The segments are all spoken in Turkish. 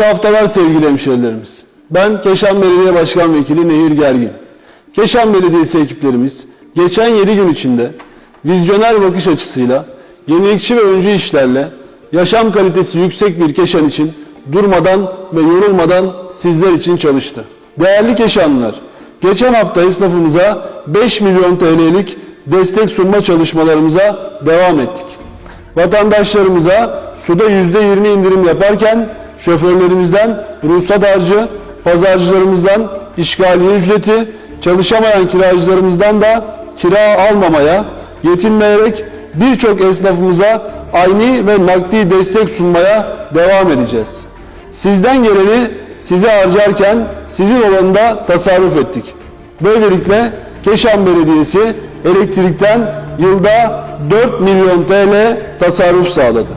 İyi haftalar sevgili hemşehrilerimiz. Ben Keşan Belediye Başkan Vekili Nehir Gergin. Keşan Belediyesi ekiplerimiz geçen 7 gün içinde vizyoner bakış açısıyla, yenilikçi ve öncü işlerle yaşam kalitesi yüksek bir Keşan için durmadan ve yorulmadan sizler için çalıştı. Değerli Keşanlılar, geçen hafta esnafımıza 5 milyon TL'lik destek sunma çalışmalarımıza devam ettik. Vatandaşlarımıza suda %20 indirim yaparken şoförlerimizden ruhsat harcı, pazarcılarımızdan işgaliye ücreti, çalışamayan kiracılarımızdan da kira almamaya, yetinmeyerek birçok esnafımıza aynı ve nakdi destek sunmaya devam edeceğiz. Sizden geleni size harcarken sizin olanında tasarruf ettik. Böylelikle Keşan Belediyesi elektrikten yılda 4 milyon TL tasarruf sağladı.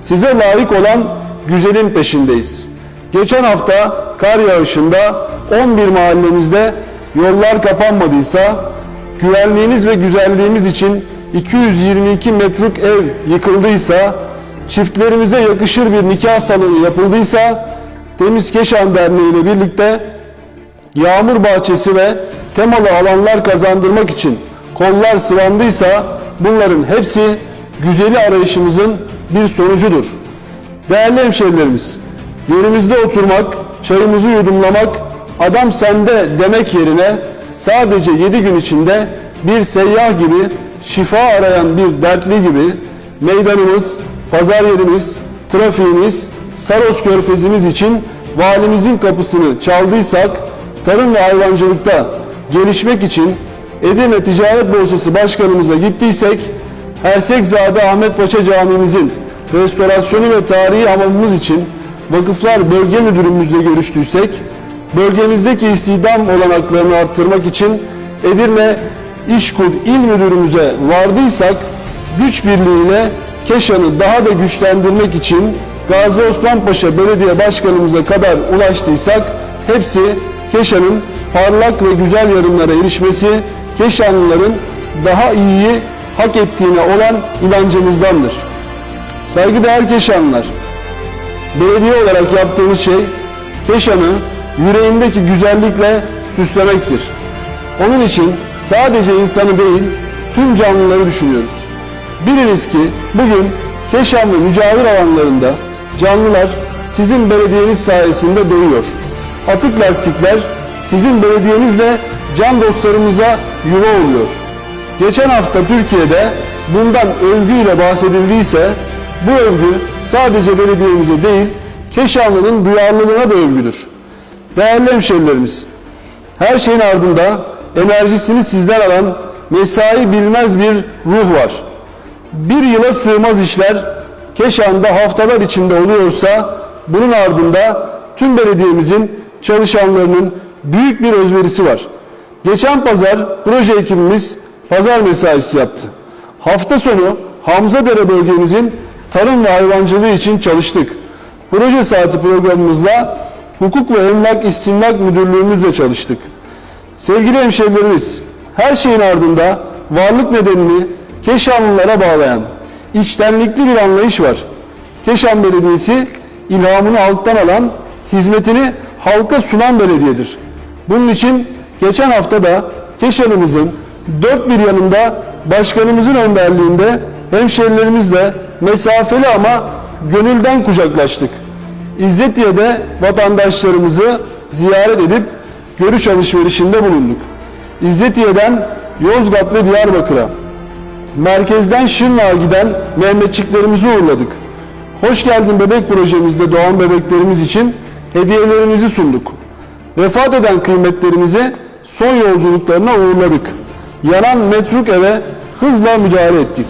Size layık olan güzelin peşindeyiz. Geçen hafta kar yağışında 11 mahallemizde yollar kapanmadıysa güvenliğiniz ve güzelliğimiz için 222 metruk ev yıkıldıysa çiftlerimize yakışır bir nikah salonu yapıldıysa Temiz Keşan Derneği ile birlikte yağmur bahçesi ve temalı alanlar kazandırmak için kollar sıvandıysa bunların hepsi güzeli arayışımızın bir sonucudur. Değerli hemşehrilerimiz, yerimizde oturmak, çayımızı yudumlamak, adam sende demek yerine sadece 7 gün içinde bir seyyah gibi şifa arayan bir dertli gibi meydanımız, pazar yerimiz, trafiğimiz, Saros körfezimiz için valimizin kapısını çaldıysak, tarım ve hayvancılıkta gelişmek için Edirne Ticaret Borsası Başkanımıza gittiysek, Hersekzade Ahmet Paşa Camimizin restorasyonu ve tarihi hamamımız için Vakıflar Bölge Müdürümüzle görüştüysek, bölgemizdeki istihdam olanaklarını arttırmak için Edirne İşkur İl Müdürümüze vardıysak, güç birliğiyle Keşan'ı daha da güçlendirmek için Gazi Osman Paşa Belediye Başkanımıza kadar ulaştıysak, hepsi Keşan'ın parlak ve güzel yarınlara erişmesi, Keşanlıların daha iyiyi hak ettiğine olan inancımızdandır. Saygıdeğer Keşanlılar, belediye olarak yaptığımız şey Keşan'ı yüreğindeki güzellikle süslemektir. Onun için sadece insanı değil, tüm canlıları düşünüyoruz. Biliniz ki bugün Keşan ve mücavir alanlarında canlılar sizin belediyeniz sayesinde doğuyor. Atık lastikler sizin belediyenizle can dostlarımıza yuva oluyor. Geçen hafta Türkiye'de bundan övgüyle bahsedildiyse bu övgü sadece belediyemize değil Keşanlı'nın duyarlılığına da övgüdür. Değerli hemşerilerimiz, her şeyin ardında enerjisini sizden alan mesai bilmez bir ruh var. Bir yıla sığmaz işler Keşan'da haftalar içinde oluyorsa bunun ardında tüm belediyemizin çalışanlarının büyük bir özverisi var. Geçen pazar proje ekibimiz pazar mesaisi yaptı. Hafta sonu Hamzadere bölgemizin tarım ve hayvancılığı için çalıştık. Proje saati programımızda hukuk ve emlak istimlak müdürlüğümüzle çalıştık. Sevgili hemşehrilerimiz, her şeyin ardında varlık nedenini Keşanlılara bağlayan içtenlikli bir anlayış var. Keşan Belediyesi ilhamını halktan alan, hizmetini halka sunan belediyedir. Bunun için geçen hafta da Keşan'ımızın dört bir yanında başkanımızın önderliğinde hemşerilerimizle mesafeli ama gönülden kucaklaştık. İzzetiye'de vatandaşlarımızı ziyaret edip görüş alışverişinde bulunduk. İzzetiye'den Yozgat ve Diyarbakır'a, merkezden Şırnak'a giden Mehmetçiklerimizi uğurladık. Hoş geldin bebek projemizde doğan bebeklerimiz için hediyelerimizi sunduk. Vefat eden kıymetlerimizi son yolculuklarına uğurladık. Yanan metruk eve hızla müdahale ettik.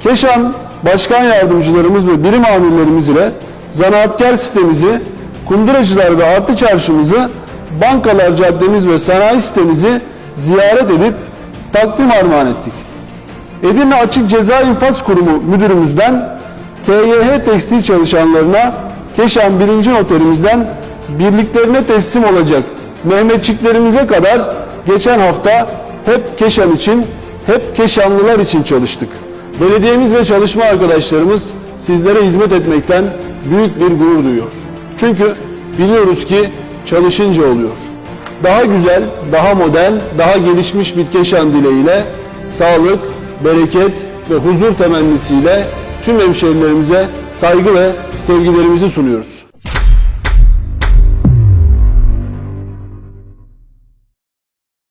Keşan Başkan Yardımcılarımız ve birim amirlerimiz ile zanaatkar sitemizi, kunduracılar ve artı çarşımızı, bankalar caddemiz ve sanayi sitemizi ziyaret edip takvim armağan ettik. Edirne Açık Ceza İnfaz Kurumu müdürümüzden TYH tekstil çalışanlarına Keşan 1. noterimizden birliklerine teslim olacak Mehmetçiklerimize kadar geçen hafta hep Keşan için, hep Keşanlılar için çalıştık. Belediyemiz ve çalışma arkadaşlarımız sizlere hizmet etmekten büyük bir gurur duyuyor. Çünkü biliyoruz ki çalışınca oluyor. Daha güzel, daha modern, daha gelişmiş bir Keşan dileğiyle sağlık, bereket ve huzur temennisiyle tüm hemşehrilerimize saygı ve sevgilerimizi sunuyoruz.